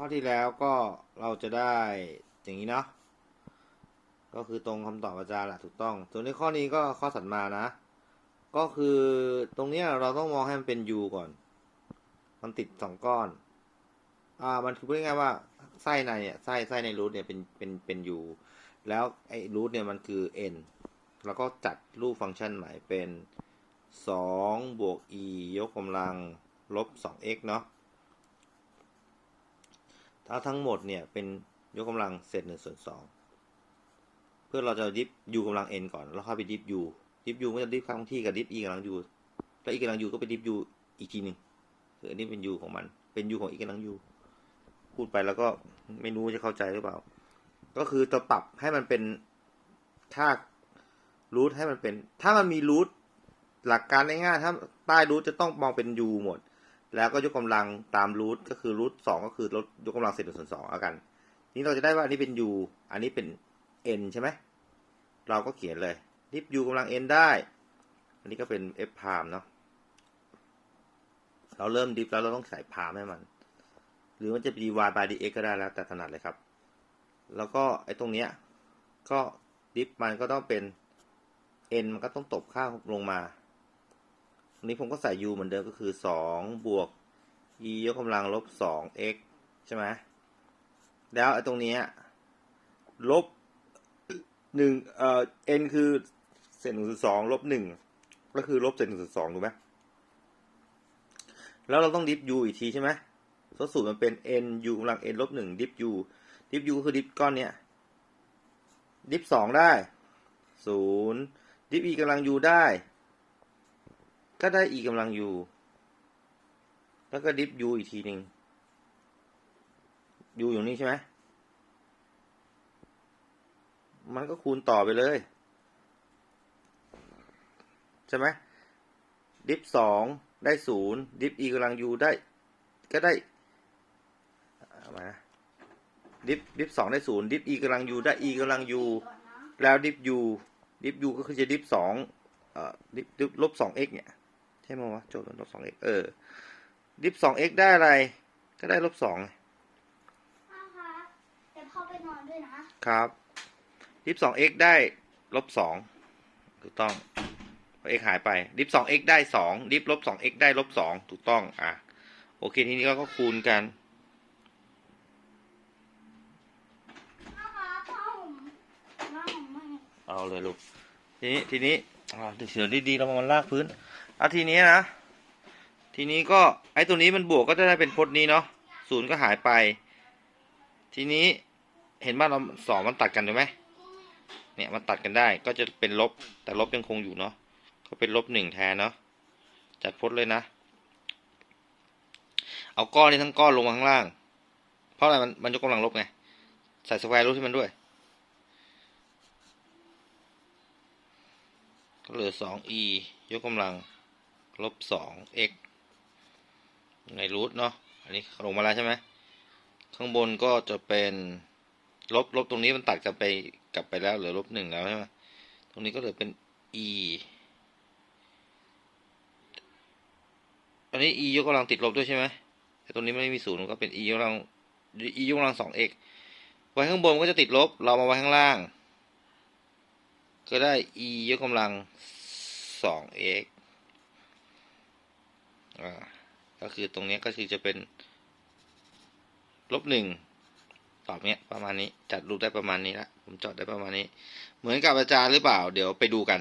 ข้อที่แล้วก็เราจะได้อย่างนี้เนาะก็คือตรงคำตอบอาจารย์แหละถูกต้อง ส่วนในข้อนี้ก็ข้อถัดมานะ ก็คือตรงเนี้ยเราต้องมองให้มันเป็น u ก่อน มันติดสองก้อน อ่า มันคือพูดง่ายๆว่าไส้ในเนี่ยไส้ไส้ในรูทเนี่ยเป็นเป็นเป็น u แล้วไอ้รูทเนี่ยมันคือ n แล้วก็จัดรูปฟังก์ชันใหม่เป็นสองบวก e ยกกำลังลบสอง x เนาะ ถ้าทั้งหมดเนี่ยเป็นยกกำลังเศษหนึ่งส่วนสองเพื่อเราจะดิฟ u กำลัง n ก่อน แล้วเข้าไปดิฟ u ดิฟ u ก็จะดิฟข้างที่กับดิฟ e กำลัง u แล้ว e กำลัง u ก็ไปดิฟ u อีกทีหนึ่งคืออันนี้เป็น u ของมัน เป็น u ของ e กำลัง u พูดไปแล้วก็ไม่รู้จะเข้าใจหรือเปล่า ก็คือจะปรับให้มันเป็นค่ารูทให้มันเป็น ถ้ามันมีรูทหลักการง่ายๆถ้าใต้รูทจะต้องมองเป็น u หมด แล้วก็ยกกำลังตามรูทก็คือรูทสองก็คือลดยกกำลังเศษหนึ่งส่วนสองเอากัน นี้เราจะได้ว่าอันนี้เป็น u อันนี้เป็น n ใช่ไหม เราก็เขียนเลยดิฟ u กำลัง n ได้ อันนี้ก็เป็น f พามเนาะ เราเริ่มดิฟแล้วเราต้องใส่พามให้มัน หรือมันจะ dy by dx ก็ได้แล้วแต่ถนัดเลยครับ แล้วก็ไอ้ตรงเนี้ยก็ดิฟมันก็ต้องเป็น n มันก็ต้องตบค่าลงมา อันนี้ผมก็ใส่ u เหมือนเดิมก็คือสองบวก e ยกกำลังลบสอง x ใช่ไหมแล้วไอ้ตรงนี้ลบหนึ่งเอ่อ n คือเศษหนึ่งส่วนสองลบหนึ่งก็คือลบเศษหนึ่งส่วนสองถูกไหมแล้วเราต้องดิฟ u อีกทีใช่ไหมสสูตรมันเป็น n u กำลัง n ลบหนึ่งดิฟ u ดิฟ u ก็คือดิฟก้อนเนี้ยดิฟสองได้ศูนย์ดิฟ e กำลัง u ได้ ก็ได้ e กำลัง u แล้วก็ดิฟ u อีกทีหนึ่ง u อยู่นี่ใช่ไหมมันก็คูณต่อไปเลย ใช่ไหมดิฟสองได้ศูนย์ดิฟ e กำลัง u ได้ ก็ได้มาดิฟดิฟสองได้ศูนย์ดิฟ e กำลัง u ได้ e กำลัง u แล้วดิฟ u ดิฟ u ก็คือจะดิฟสองเอ่อดิฟลบสอง x เนี่ย ช่ไหมวะโจทย์มันลบสอง x เออดิฟสอง x ได้อะไร ก็ได้ลบสองพ่อคะเดี๋ยวพ่อไปนอนด้วยนะ ครับดิฟสอง x ได้ลบสองถูกต้องเพราะ x หายไปดิฟสอง x ได้สองดิฟลบสอง x ได้ลบสองถูกต้อง อะ โอเค ทีนี้เราก็คูณกันพ่อคะพ่อผมพ่อผมไม่เอาเลยลูก ทีนี้ทีนี้อ่า เดี๋ยวดีๆเรามาลากพื้นอาทีนี้นะ ทีนี้ก็ไอ้ตัวนี้มันบวกก็จะได้เป็นพจน์นี้เนาะศูนย์ก็หายไป ทีนี้เห็นว่าเราสองมันตัดกันถูกไหมเนี่ยมันตัดกันได้ก็จะเป็นลบ แต่ลบยังคงอยู่เนาะก็เป็นลบหนึ่งแทนเนาะจัดพจน์เลยนะ เอาก้อนนี้ทั้งก้อนลงมาข้างล่าง เพราะอะไรมันมันยกกำลังลบไงใส่สแควร์รูทให้มันด้วย ก็เหลือสอง e ยกกำลังลบสอง x ในรูทเนาะ อันนี้ลงมาแล้วใช่ไหม ข้างบนก็จะเป็นลบลบตรงนี้มันตัดกลับไปกลับไปแล้วเหลือลบหนึ่งแล้วใช่ไหมตรงนี้ก็เหลือเป็น e อันนี้ e ยกกำลังติดลบด้วยใช่ไหมแต่ตรงนี้ไม่มีศูนย์มันก็เป็น e ยกกำลัง e ยกกำลังสอง x ไว้ข้างบนก็จะติดลบ เรามาไว้ข้างล่าง ก็ได้ e ยกกำลัง 2x อ่า ก็คือตรงนี้ก็คือจะเป็น ลบหนึ่งตอบเนี้ยประมาณนี้ จัดรูปได้ประมาณนี้ละ ผมจอดได้ประมาณนี้ เหมือนกับอาจารย์หรือเปล่า เดี๋ยวไปดูกัน